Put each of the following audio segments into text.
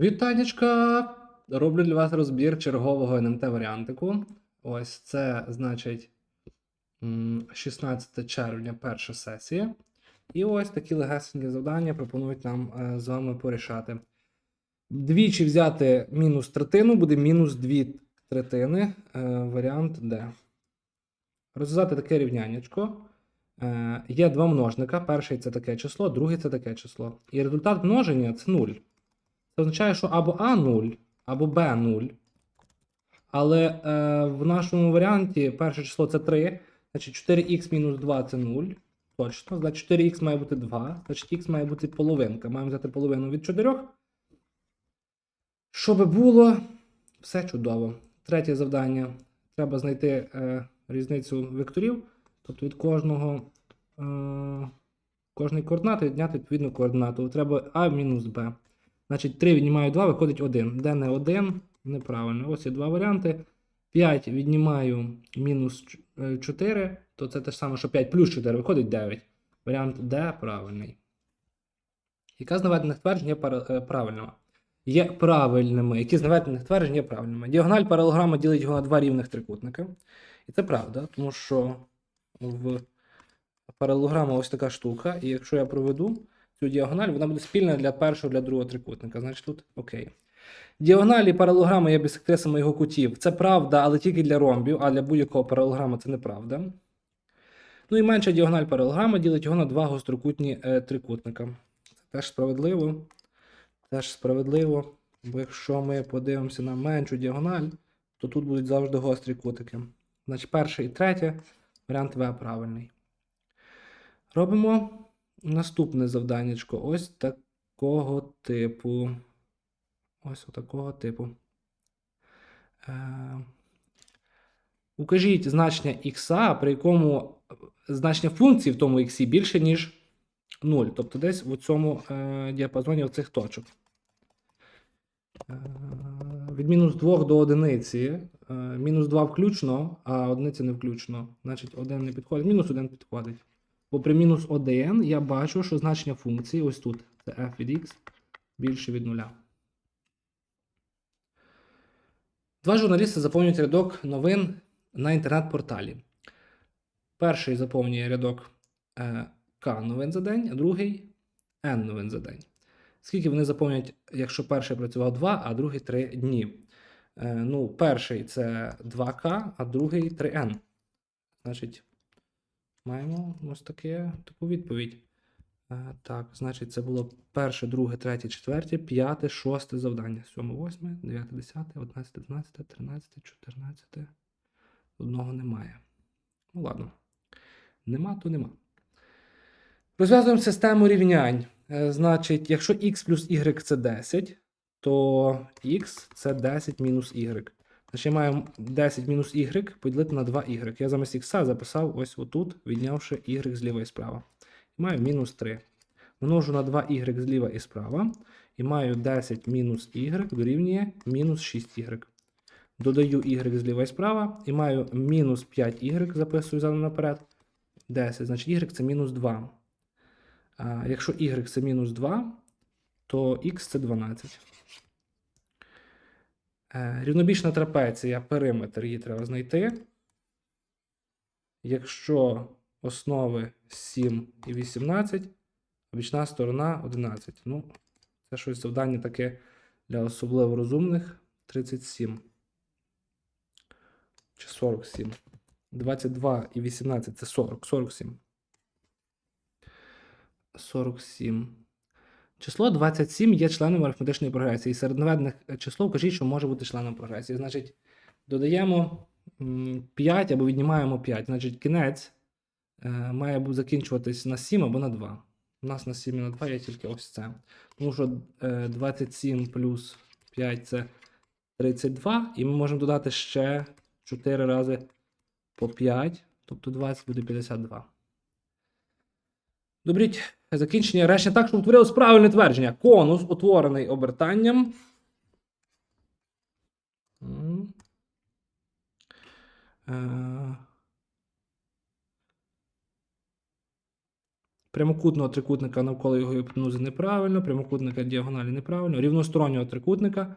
Вітанечка! Роблю для вас розбір чергового НМТ варіантику. Ось це значить 16 червня, перша сесія. І ось такі легесенькі завдання пропонують нам е, з вами порішати. Двічі взяти мінус третину, буде мінус 2 третини. Е, варіант Д. Розв'язати таке рівняннячко. Е, є два множника. Перший це таке число, другий це таке число. І результат множення це 0. Це означає, що або А 0, або Б 0. Але е, в нашому варіанті перше число це 3. Значить 4х мінус 2 це 0. Точно. Значить 4х має бути 2. Значить х має бути половинка. Маємо взяти половину від 4. Щоб було все чудово. Третє завдання. Треба знайти е, різницю векторів. Тобто від кожного е, кожної координати відняти відповідну координату. Треба А мінус Б. Значить, 3 віднімаю 2, виходить 1. Де не 1? Неправильно. Ось є два варіанти. 5 віднімаю мінус 4, то це те ж саме, що 5 плюс 4 виходить 9. Варіант Д правильний. Яка з наведених тверджень є е, правильними? Є правильними. Які з наведених тверджень є правильними? Діагональ паралелограма ділить його на два рівних трикутника. І це правда, тому що в паралелограма ось така штука, і якщо я проведу цю діагональ, вона буде спільна для першого для другого трикутника. Значить тут окей. Діагоналі паралелограми є бісектрисами його кутів. Це правда, але тільки для ромбів, а для будь-якого паралелограма це неправда. Ну і менша діагональ паралелограма ділить його на два гострокутні е, трикутника. Це теж справедливо. Теж справедливо. Бо якщо ми подивимося на меншу діагональ, то тут будуть завжди гострі кутики. Значить, перше і третє, варіант В правильний. Робимо наступне завданнячко. Ось такого типу. Ось такого типу. Е, укажіть значення х, при якому значення функції в тому х більше, ніж 0. Тобто десь в цьому е, діапазоні оцих точок. Е, від мінус 2 до одиниці. Е, мінус 2 включно, а одиниця не включно. Значить, 1 не підходить. Мінус 1 підходить. Бо при мінус 1 я бачу, що значення функції ось тут. Це f від x більше від 0. Два журналісти заповнюють рядок новин на інтернет-порталі. Перший заповнює рядок е, К новин за день, а другий N новин за день. Скільки вони заповнять, якщо перший працював 2, а другий 3 дні? Е, ну, перший це 2К, а другий 3N. Значить, маємо ось таке таку відповідь. Е, так, значить, це було перше, друге, третє, четверте, п'яте, шосте завдання. Сьоме, восьме, дев'яте, десяте, одинадцяте, дванадцяте, тринадцяте, чотирнадцяте. Одного немає. Ну ладно. Нема, то нема. Розв'язуємо систему рівнянь. Е, Значить, якщо x плюс y це 10, то x це 10 мінус y. Значить, я маю 10 мінус y поділити на 2y. Я замість x записав ось отут, віднявши y зліва і справа. І маю мінус 3. Множу на 2y зліва і справа. І маю 10 мінус y дорівнює мінус 6y. Додаю y зліва і справа. І маю мінус 5y, записую задом наперед. 10. Значить, y це мінус 2. А якщо y це мінус 2, то x це 12. Е, Рівнобічна трапеція, периметр її треба знайти. Якщо основи 7 і 18, а бічна сторона 11. Ну, це щось завдання таке для особливо розумних. 37. Чи 47. 22 і 18 це 40. 47. 47. Число 27 є членом арифметичної прогресії. І серед наведених число вкажіть, що може бути членом прогресії. Значить, додаємо 5 або віднімаємо 5. Значить, кінець е, має закінчуватись на 7 або на 2. У нас на 7 і на 2 є тільки ось це. Тому що е, 27 плюс 5 це 32. І ми можемо додати ще 4 рази по 5. Тобто 20 буде 52. Добріть закінчення речення так, щоб утворилось правильне твердження. Конус, утворений обертанням. Е, Прямокутного трикутника навколо його гіпотенузи неправильно, прямокутника діагоналі неправильно, рівностороннього трикутника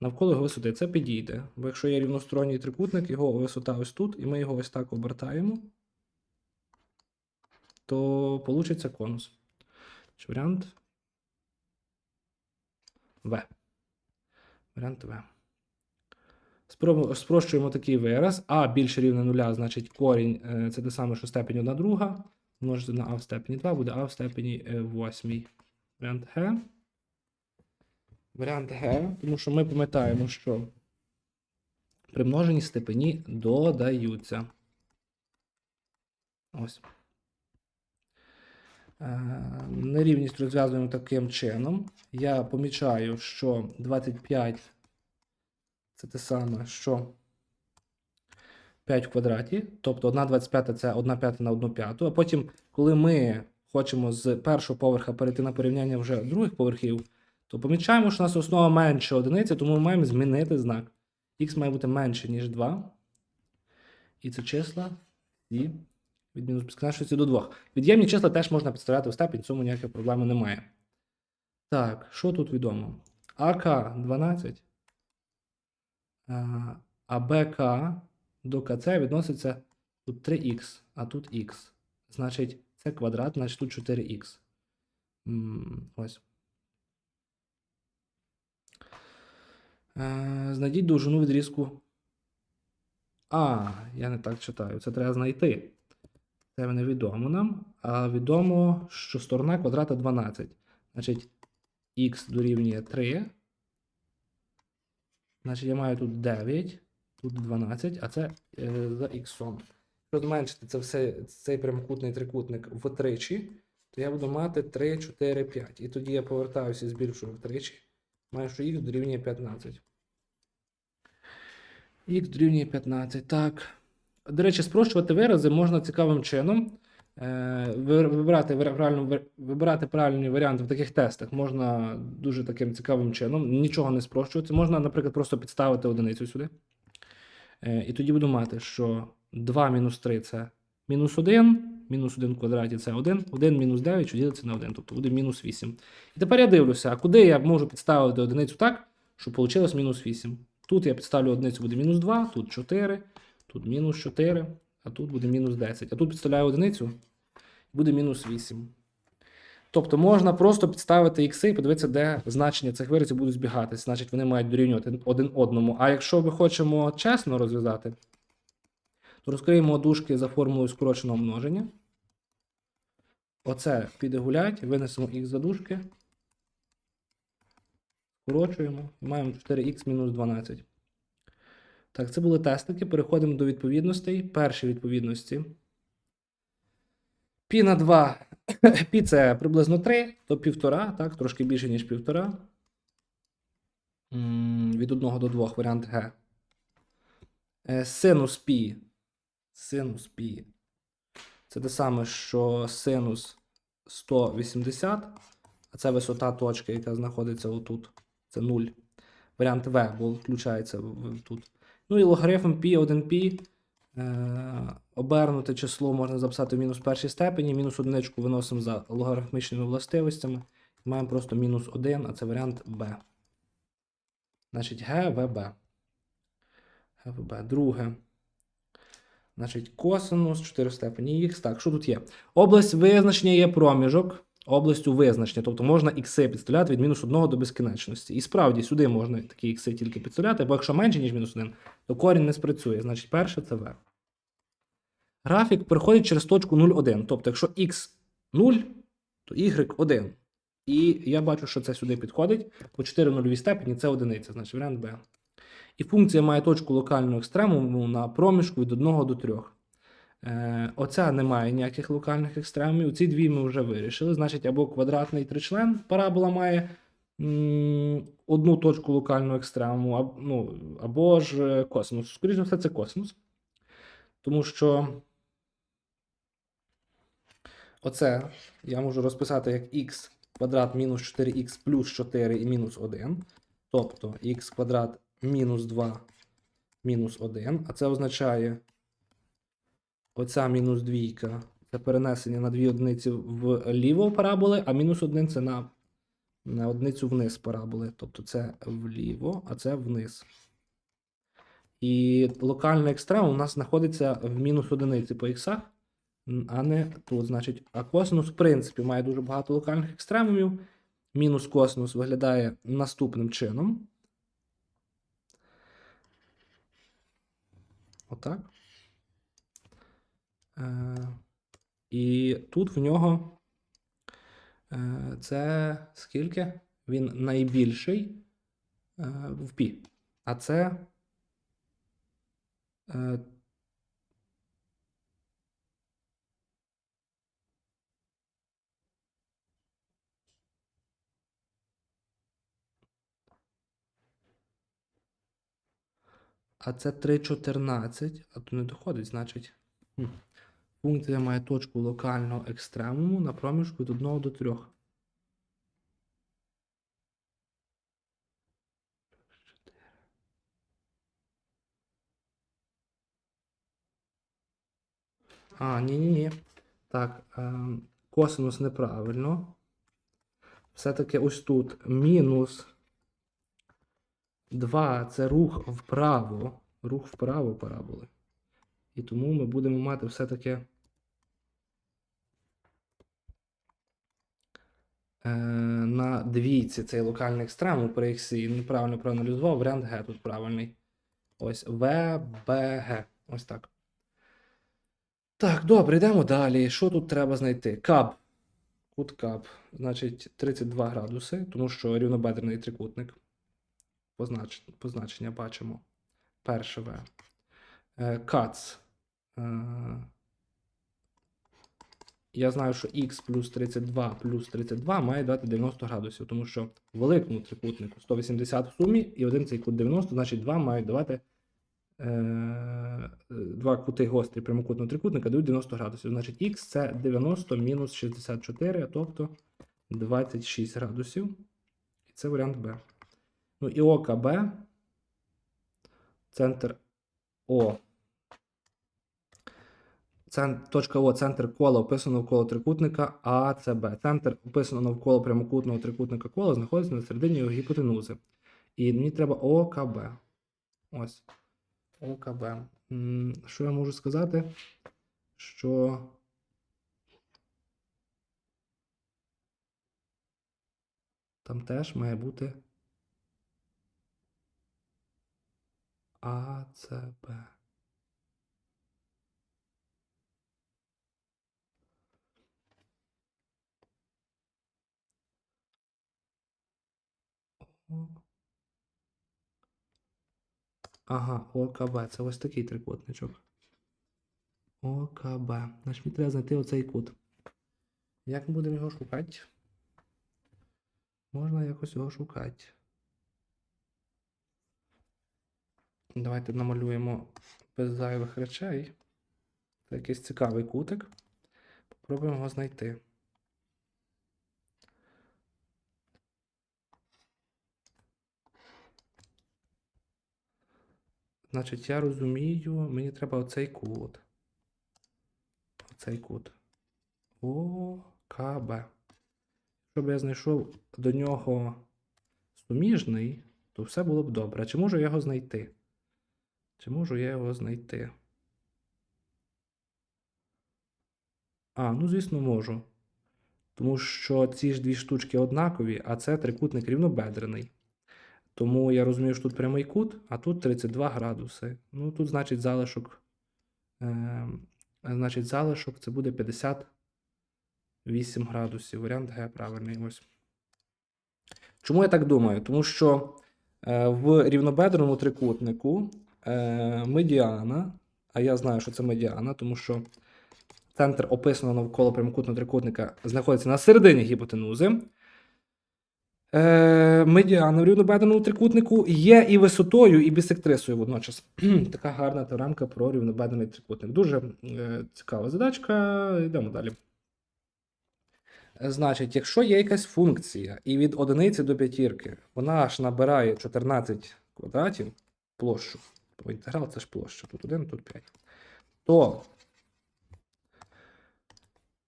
навколо його висоти. Це підійде. Бо якщо є рівносторонній трикутник, його висота ось тут, і ми його ось так обертаємо, то получиться конус. Чи варіант В. Варіант В. Спрощуємо такий вираз. А більше рівне нуля, значить корінь е, це те саме, що степень 1 друга. Множити на а в степені 2 буде а в степені 8. Варіант Г. Варіант Г, тому що ми пам'ятаємо, що при множенні степені додаються. Ось. Е, Нерівність розв'язуємо таким чином. Я помічаю, що 25 це те саме, що 5 в квадраті, тобто 1 25 це 1 п'ята на 1 п'яту. А потім, коли ми хочемо з першого поверха перейти на порівняння вже других поверхів, то помічаємо, що у нас основа менше одиниці, тому ми маємо змінити знак. Х має бути менше, ніж 2. І це числа і від мінус безкінечності до 2. Від'ємні числа теж можна підставляти в степінь, цьому ніякої проблеми немає. Так, що тут відомо? АК 12. А, БК до КЦ відноситься тут 3х, а тут х. Значить, це квадрат, значить тут 4х. Ось. Е, Знайдіть довжину відрізку. А, я не так читаю. Це треба знайти. Це невідомо нам. А відомо, що сторона квадрата 12. Значить, х дорівнює 3. Значить, я маю тут 9, тут 12, а це е, за х. Якщо зменшити це все, цей прямокутний трикутник втричі, то я буду мати 3, 4, 5. І тоді я повертаюся і збільшую втричі. Маю, що х дорівнює 15. Х дорівнює 15. Так. До речі, спрощувати вирази можна цікавим чином. Е, Вибирати, правильно, вибирати правильні варіанти в таких тестах можна дуже таким цікавим чином. Нічого не спрощувати. Можна, наприклад, просто підставити одиницю сюди. Е, І тоді буду мати, що 2 мінус 3 це мінус 1, мінус 1 в квадраті це 1, 1 мінус 9, що ділиться на 1, тобто буде мінус 8. І тепер я дивлюся, а куди я можу підставити одиницю так, щоб вийшло мінус 8. Тут я підставлю одиницю, буде мінус 2, тут 4, тут мінус 4, а тут буде мінус 10. А тут підставляю одиницю, буде мінус 8. Тобто можна просто підставити ікси і подивитися, де значення цих виразів будуть збігатися. Значить, вони мають дорівнювати один одному. А якщо ми хочемо чесно розв'язати, то розкриємо дужки за формулою скороченого множення. Оце піде гулять, винесемо х за дужки. Скорочуємо і маємо 4х мінус 12. Так, це були тестики. Переходимо до відповідностей. Перші відповідності. Пі на 2. Пі це приблизно 3, то 1,5, так, трошки більше, ніж 1,5. Від 1 до 2 варіант Г. Е, Синус пі. Синус пі. Це те саме, що синус 180, а це висота точки, яка знаходиться отут. Це 0. Варіант В, бо включається тут. Ну і логарифм π 1π. Е, обернуте число можна записати в мінус першій степені. Мінус одиничку виносимо за логарифмічними властивостями. Маємо просто мінус 1, а це варіант Б. Значить, ГВБ. ГВБ. Друге. Значить, косинус 4 степені х. Так, що тут є? Область визначення є проміжок областю визначення. Тобто можна ікси підставляти від мінус 1 до безкінечності. І справді сюди можна такі ікси тільки підставляти, бо якщо менше, ніж мінус 1, то корінь не спрацює. Значить, перше це В. Графік переходить через точку 0,1. Тобто, якщо х 0, то y 1. І я бачу, що це сюди підходить. По 4 нульовій степені це одиниця, значить варіант Б. І функція має точку локального екстремуму на проміжку від 1 до 3. Е, оця не має ніяких локальних екстремумів. Ці дві ми вже вирішили. Значить, або квадратний тричлен парабола має одну точку локального екстремуму, або, ну, або ж е, косинус. Скоріше за все, це косинус. Тому що оце я можу розписати як х квадрат мінус 4х плюс 4 і мінус 1. Тобто х квадрат мінус 2 мінус 1. А це означає оця мінус двійка, це перенесення на дві одиниці вліво параболи, а мінус один це на, на одиницю вниз параболи. Тобто це вліво, а це вниз. І локальний екстремум у нас знаходиться в мінус одиниці по іксах, а не тут. Значить, а косинус, в принципі, має дуже багато локальних екстремумів. Мінус косинус виглядає наступним чином. Отак. Е, і тут в нього е, це скільки? Він найбільший е, в пі. А це. А це 3,14, а то не доходить, значить. Функція має точку локального екстремуму на проміжку від 1 до 3. А, ні-ні-ні. Так, ем, косинус неправильно. Все-таки ось тут мінус 2 це рух вправо. Рух вправо параболи. І тому ми будемо мати все-таки е, на двійці цей локальний екстремум при іксі. Неправильно проаналізував. Варіант Г тут правильний. Ось В, Б, Г. Ось так. Так, добре, йдемо далі. Що тут треба знайти? Каб. Кут каб. Значить, 32 градуси, тому що рівнобедрений трикутник. Познач... Позначення бачимо. Перше В. Е, Кац. Я знаю, що х плюс 32 плюс 32 має дати 90 градусів, тому що в великому трикутнику 180 в сумі і один цей кут 90, значить 2 мають давати е, два кути гострі прямокутного трикутника дають 90 градусів. Значить, х це 90 мінус 64, тобто 26 градусів. І це варіант Б. Ну і ОКБ. Центр О. Точка О, центр кола описано навколо трикутника АЦБ. Центр описано навколо прямокутного трикутника кола знаходиться на середині його гіпотенузи. І мені треба ОКБ. Ось. ОКБ. Що я можу сказати? Що. Там теж має бути АЦБ. Ага, ОКБ. Це ось такий трикутничок. ОКБ. Значить, мені треба знайти оцей кут. Як ми будемо його шукати? Можна якось його шукати. Давайте намалюємо без зайвих речей. Це якийсь цікавий кутик. Попробуємо його знайти. Значить, я розумію, мені треба оцей кут. Оцей кут. ОКБ. Щоб я знайшов до нього суміжний, то все було б добре. Чи можу я його знайти? Чи можу я його знайти? А, ну, звісно, можу. Тому що ці ж дві штучки однакові, а це трикутник рівнобедрений. Тому я розумію, що тут прямий кут, а тут 32 градуси. Ну, тут, значить, залишок. Е, значить, залишок це буде 58 градусів. Варіант Г правильний. Ось. Чому я так думаю? Тому що е, в рівнобедреному трикутнику е, медіана, а я знаю, що це медіана, тому що центр описано навколо прямокутного трикутника знаходиться на середині гіпотенузи. Е, медіана в трикутнику є і висотою, і бісектрисою водночас. така гарна теоремка про рівнобедрений трикутник. Дуже е, цікава задачка. Йдемо далі. Значить, якщо є якась функція, і від одиниці до п'ятірки вона аж набирає 14 квадратів площу, бо інтеграл це ж площа, тут 1, тут 5, то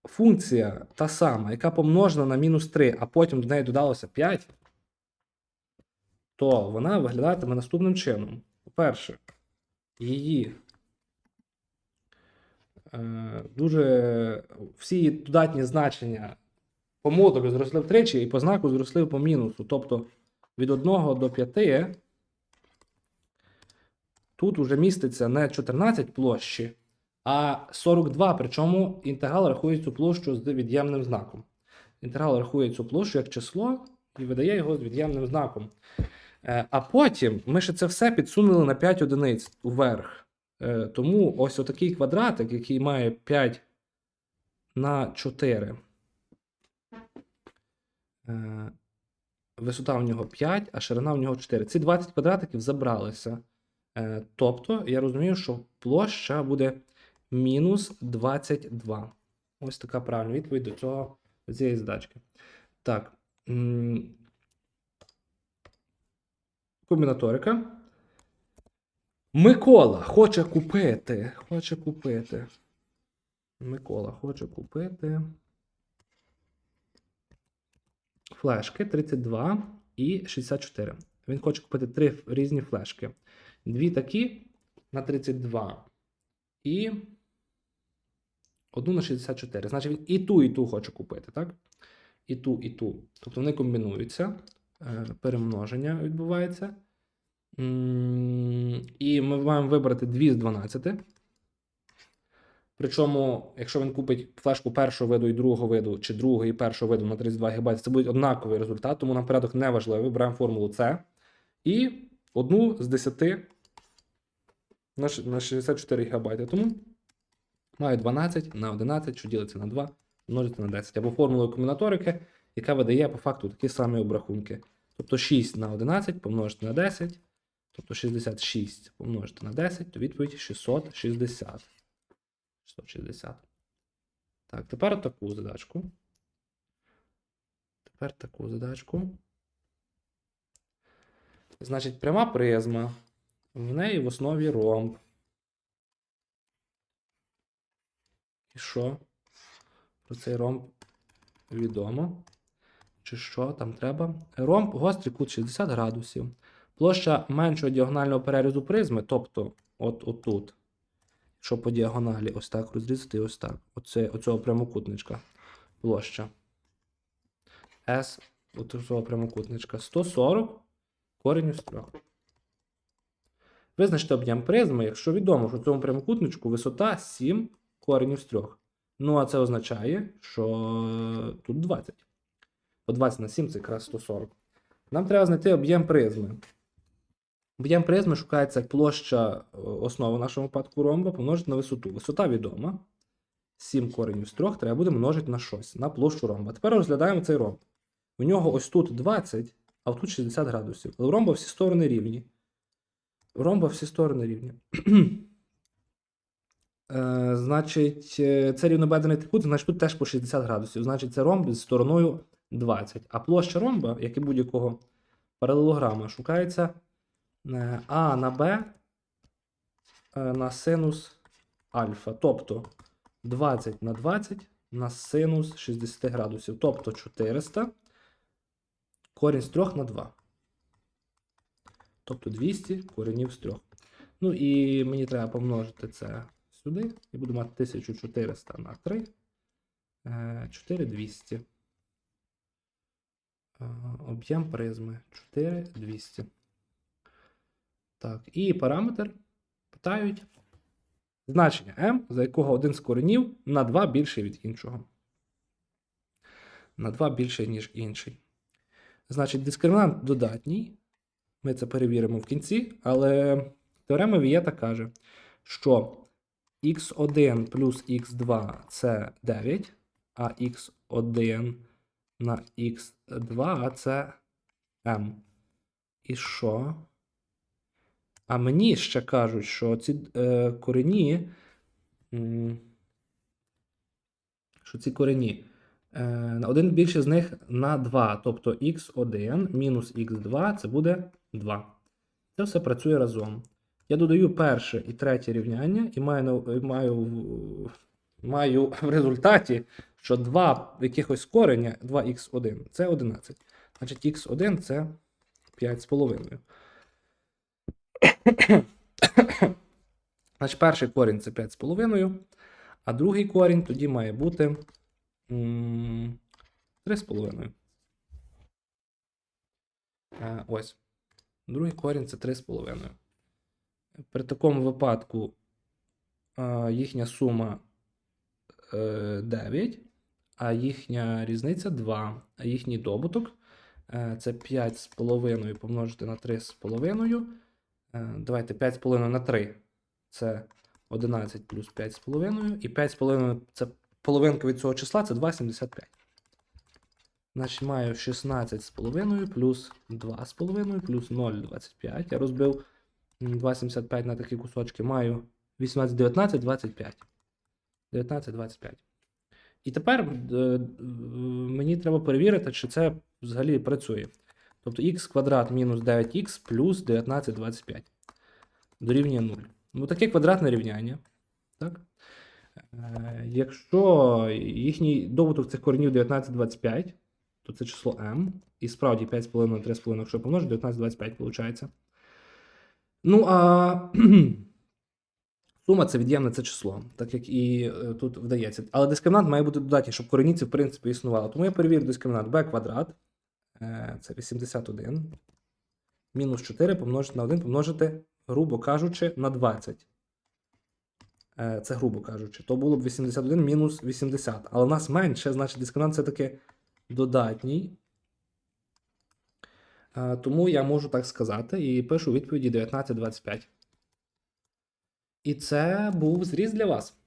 функція та сама, яка помножена на мінус 3, а потім до неї додалося 5, то вона виглядатиме наступним чином. По-перше, її е, дуже всі її додатні значення по модулю зросли втричі і по знаку зросли по мінусу. Тобто від 1 до 5 тут вже міститься не 14 площі, а 42. Причому інтеграл рахує цю площу з від'ємним знаком. Інтеграл рахує цю площу як число і видає його з від'ємним знаком. Е, А потім ми ще це все підсунули на 5 одиниць вверх. Е, Тому ось отакий квадратик, який має 5 на 4. Е, Висота в нього 5, а ширина в нього 4. Ці 20 квадратиків забралися. Тобто, я розумію, що площа буде мінус 22. Ось така правильна відповідь до цього цієї задачки. Так. Комбінаторика. Микола хоче купити. Хоче купити. Микола хоче купити. Флешки 32 і 64. Він хоче купити три різні флешки. Дві такі на 32 і одну на 64. Значить, він і ту, і ту хоче купити, так? І ту, і ту. Тобто вони комбінуються, е, перемноження відбувається. І ми маємо вибрати 2 з 12. Причому, якщо він купить флешку першого виду і другого виду, чи другого і першого виду на 32 ГБ, це буде однаковий результат, тому нам порядок не важливий. Беремо формулу С. І одну з 10 на на 64 ГБ. Тому маю 12 на 11, що ділиться на 2, множити на 10. Або формулою комбінаторики, яка видає по факту такі самі обрахунки. Тобто 6 на 11 помножити на 10, тобто 66 помножити на 10, то відповідь 660. 660. Так, тепер таку задачку. Тепер таку задачку. Значить, пряма призма. В неї в основі ромб. І що? Про цей ромб відомо. Чи що там треба? Ромб гострий кут 60 градусів. Площа меншого діагонального перерізу призми, тобто от отут, що по діагоналі, ось так розрізати, ось так. Оце, оцього прямокутничка. Площа. S от цього прямокутничка. 140 коренів з 3. Визначте об'єм призми, якщо відомо, що в цьому прямокутничку висота 7 коренів з 3. Ну, а це означає, що тут 20. По 20 на 7 це якраз 140. Нам треба знайти об'єм призми. Об'єм призми шукається як площа е, основи в нашому випадку ромба помножити на висоту. Висота відома. 7 коренів з 3 треба буде множити на щось, на площу ромба. Тепер розглядаємо цей ромб. У нього ось тут 20, а тут 60 градусів. Але у ромба всі сторони рівні. У ромба всі сторони рівні. Е, значить, е, це рівнобедрений трикутник, значить тут теж по 60 градусів. Значить, це ромб з стороною 20. А площа ромба, як і будь-якого паралелограма, шукається е, А на Б на синус альфа. Тобто 20 на 20 на синус 60 градусів. Тобто 400 корінь з 3 на 2. Тобто 200 коренів з 3. Ну і мені треба помножити це сюди. І буду мати 1400 на 3. Е, 4200. Е, Об'єм призми 4200. Так, і параметр питають значення m, за якого один з коренів на 2 більший від іншого. На 2 більший, ніж інший. Значить, дискримінант додатній. Ми це перевіримо в кінці, але теорема Вієта каже, що x1 плюс x2 це 9, а x1 на x2 це m. І що? А мені ще кажуть, що ці е, корені, що ці корені, е, один більше з них на 2. Тобто x1 мінус x2 це буде 2. Це все працює разом. Я додаю перше і третє рівняння і маю, маю, маю в результаті, що 2 якихось кореня 2х1 це 11. Значить, х1 це 5,5. Значить, перший корінь це 5,5, а другий корінь тоді має бути м, 3,5. Е, Ось. Другий корінь це 3,5. При такому випадку е, їхня сума е, 9, а їхня різниця 2, а їхній добуток е, це 5,5 помножити на 3,5. Е, Давайте 5,5 на 3 це 11 плюс 5,5. І 5,5 це половинка від цього числа це 2,75. Значить, маю 16,5 плюс 2,5 плюс 0,25. Я розбив 2,75 на такі кусочки. Маю 18, 19, 25. 19, 25. І тепер е, мені треба перевірити, чи це взагалі працює. Тобто х квадрат мінус 9х плюс 19, 25. Дорівнює 0. Ну, таке квадратне рівняння. Так? Е, якщо їхній добуток цих коренів 19, 25, то це число m. І справді 5,5 на 3,5, якщо помножити, 19, 25 виходить. Ну, а сума це від'ємне це число, так як і е, тут вдається. Але дискримінант має бути додатній, щоб коренівці, в принципі, існували. Тому я перевірю дискримінант b квадрат. е, Це 81. Мінус 4 помножити на 1 помножити, грубо кажучи, на 20. Е, Це грубо кажучи. То було б 81 мінус 80. Але в нас менше, значить дискримінант це таки додатній. Е, Тому я можу так сказати і пишу відповіді 19-25. І це був зріз для вас.